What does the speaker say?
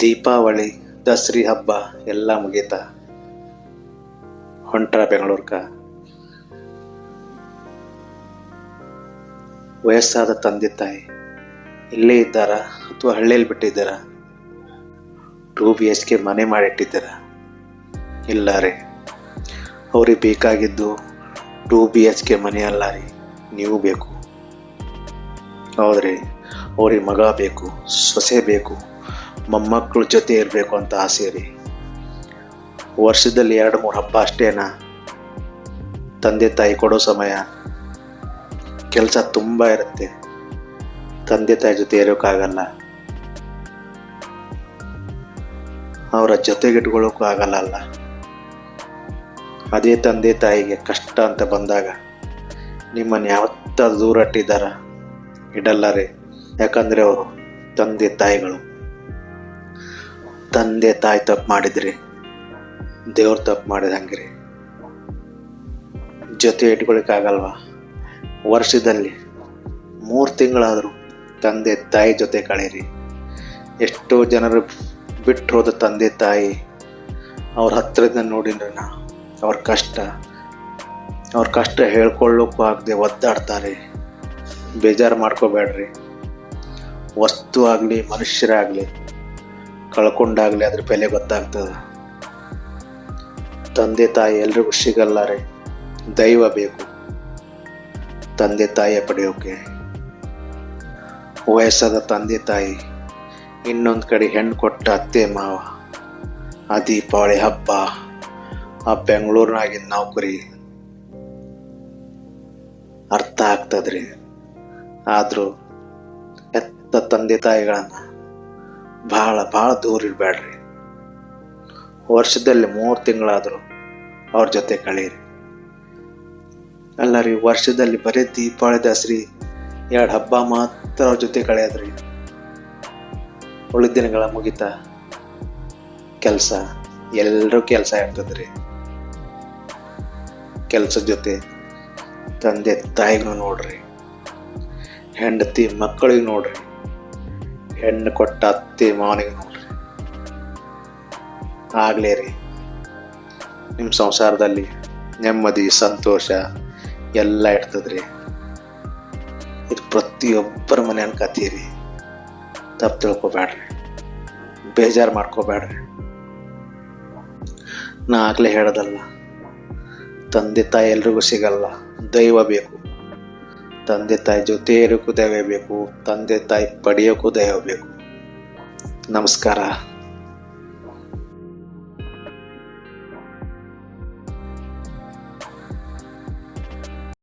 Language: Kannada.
ದೀಪಾವಳಿ, ದಸರಿ ಹಬ್ಬ ಎಲ್ಲ ಮುಗೀತಾ? ಹೊಂಟ್ರ ಬೆಂಗಳೂರ್ಕ? ವಯಸ್ಸಾದ ತಂದೆ ತಾಯಿ, ಇಲ್ಲೇ ಇದ್ದಾರಾ ಅಥವಾ ಹಳ್ಳಿಯಲ್ಲಿ ಬಿಟ್ಟಿದ್ದಾರಾ? ಟೂ ಬಿ ಎಚ್ ಕೆ ಮನೆ ಮಾಡಿಟ್ಟಿದ್ದಾರ? ಇಲ್ಲ ರೀ. ಅವ್ರಿಗೆ ಬೇಕಾಗಿದ್ದು ಟೂ ಬಿ ಎಚ್ ಕೆ ಮನೆ ಅಲ್ಲ ರೀ. ನೀವು ಬೇಕು. ಹೌದ್ರಿ. ಅವ್ರಿಗೆ ಮಗ ಬೇಕು, ಸೊಸೆ ಬೇಕು. ಮೊಮ್ಮಕ್ಕಳ ಜೊತೆ ಇರಬೇಕು ಅಂತ ಆಸೆ ರೀ. ವರ್ಷದಲ್ಲಿ ಎರಡು ಮೂರು ಹಬ್ಬ ಅಷ್ಟೇನಾ ತಂದೆ ತಾಯಿ ಕೊಡೋ ಸಮಯ. ಕೆಲಸ ತುಂಬ ಇರುತ್ತೆ. ತಂದೆ ತಾಯಿ ಜೊತೆ ಇರೋಕ್ಕಾಗಲ್ಲ. ಅವರ ಜೊತೆಗಿಟ್ಕೊಳ್ಳೋಕ್ಕೂ ಆಗಲ್ಲ ಅಲ್ಲ. ಅದೇ ತಂದೆ ತಾಯಿಗೆ ಕಷ್ಟ ಅಂತ ಬಂದಾಗ ನಿಮ್ಮನ್ನು ಯಾವತ್ತ ದೂರ ಇಟ್ಟಿದ್ದಾರ? ಇಡಲ್ಲ ರೀ. ಯಾಕಂದರೆ ಅವರು ತಂದೆ ತಾಯಿಗಳು. ತಂದೆ ತಾಯಿ ತಪ್ಪು ಮಾಡಿದ್ರಿ. ದೇವ್ರ ತಪ್ಪು ಮಾಡಿದಂಗೆ ರೀ ಜೊತೆ ಇಟ್ಕೊಳಿಕ್ಕಾಗಲ್ವಾ? ವರ್ಷದಲ್ಲಿ ಮೂರು ತಿಂಗಳಾದರೂ ತಂದೆ ತಾಯಿ ಜೊತೆ ಕಳೀರಿ. ಎಷ್ಟೋ ಜನರು ಬಿಟ್ಟು ಹೋದ ತಂದೆ ತಾಯಿ ಅವ್ರ ಹತ್ತಿರದಿಂದ ನೋಡಿನ್ರಿ ನಾ ಅವ್ರ ಕಷ್ಟ ಅವ್ರ ಕಷ್ಟ ಹೇಳ್ಕೊಳ್ಳೋಕ್ಕೂ ಆಗದೆ ಒದ್ದಾಡ್ತಾರೆ. ಬೇಜಾರು ಮಾಡ್ಕೋಬೇಡ್ರಿ. ವಸ್ತು ಆಗಲಿ ಮನುಷ್ಯರಾಗಲಿ ಕಳ್ಕೊಂಡಾಗಲಿ ಅದ್ರ ಬೆಲೆ ಗೊತ್ತಾಗ್ತದೆ. ತಂದೆ ತಾಯಿ ಎಲ್ರಿಗೂ ಸಿಗಲ್ಲ ರೀ ದೈವ ಬೇಕು. ತಂದೆ ತಾಯಿಯ ಪಡೆಯೋಕೆ. ವಯಸ್ಸಾದ ತಂದೆ ತಾಯಿ, ಇನ್ನೊಂದು ಕಡೆ ಹೆಣ್ಣು ಕೊಟ್ಟ ಅತ್ತೆ ಮಾವ ಆ ದೀಪಾವಳಿ ಹಬ್ಬ, ಆ ಬೆಂಗಳೂರಿನಾಗಿನ ನೌಕರಿ. ಅರ್ಥ ಆಗ್ತದ್ರಿ. ಆದರೂ ಹೆತ್ತ ತಂದೆ ತಾಯಿಗಳನ್ನ ಭಾಳ ಭಾಳ ದೂರ ಇರಬೇಡ್ರಿ ವರ್ಷದಲ್ಲಿ ಮೂರು ತಿಂಗಳಾದರೂ ಅವ್ರ ಜೊತೆ ಕಳೀರಿ. ಅಲ್ಲ ರೀ ವರ್ಷದಲ್ಲಿ ಬರೀ ದೀಪಾವಳಿ, ದಸರಿ, ಎರಡು ಹಬ್ಬ ಮಾತ್ರ ಅವ್ರ ಜೊತೆ ಕಳೆಯೋದ್ರಿ. ಉಳಿದ ದಿನಗಳ ಮುಗಿತಾ ಕೆಲಸ ಎಲ್ಲರೂ ಕೆಲಸ ಇರ್ತದ್ರಿ ಕೆಲಸದ ಜೊತೆ ತಂದೆ ತಾಯಿಗೂ ನೋಡ್ರಿ, ಹೆಂಡತಿ ಮಕ್ಕಳಿಗೆ ನೋಡ್ರಿ. ಹೆಣ್ಣು ಕೊಟ್ಟ ಅತ್ತೆ ಮಾವನಿಗೆ ನೋಡ್ರಿ. ಆಗಲೇ ರೀ. ನಿಮ್ಮ ಸಂಸಾರದಲ್ಲಿ ನೆಮ್ಮದಿ, ಸಂತೋಷ ಎಲ್ಲ ಇರ್ತದ್ರಿ. ಇದು ಪ್ರತಿಯೊಬ್ಬರ ಮನೆ ಅನ್ಕತ್ತೀರಿ ತಪ್ಪು ತಿಳ್ಕೊಬೇಡ್ರಿ. ಬೇಜಾರು ಮಾಡ್ಕೋಬೇಡ್ರಿ. ನಾ ಆಗಲೇ ಹೇಳೋದಲ್ಲ, ತಂದೆ ತಾಯಿ ಎಲ್ರಿಗೂ ಸಿಗಲ್ಲ, ದೈವ ಬೇಕು. ತಂದೆ ತಾಯಿ ಜೊತೆ ಇರೋಕ್ಕೂ ದಯವೇ ಬೇಕು ತಂದೆ ತಾಯಿ ಪಡೆಯೋಕ್ಕೂ ದಯವೇ ಬೇಕು ನಮಸ್ಕಾರ.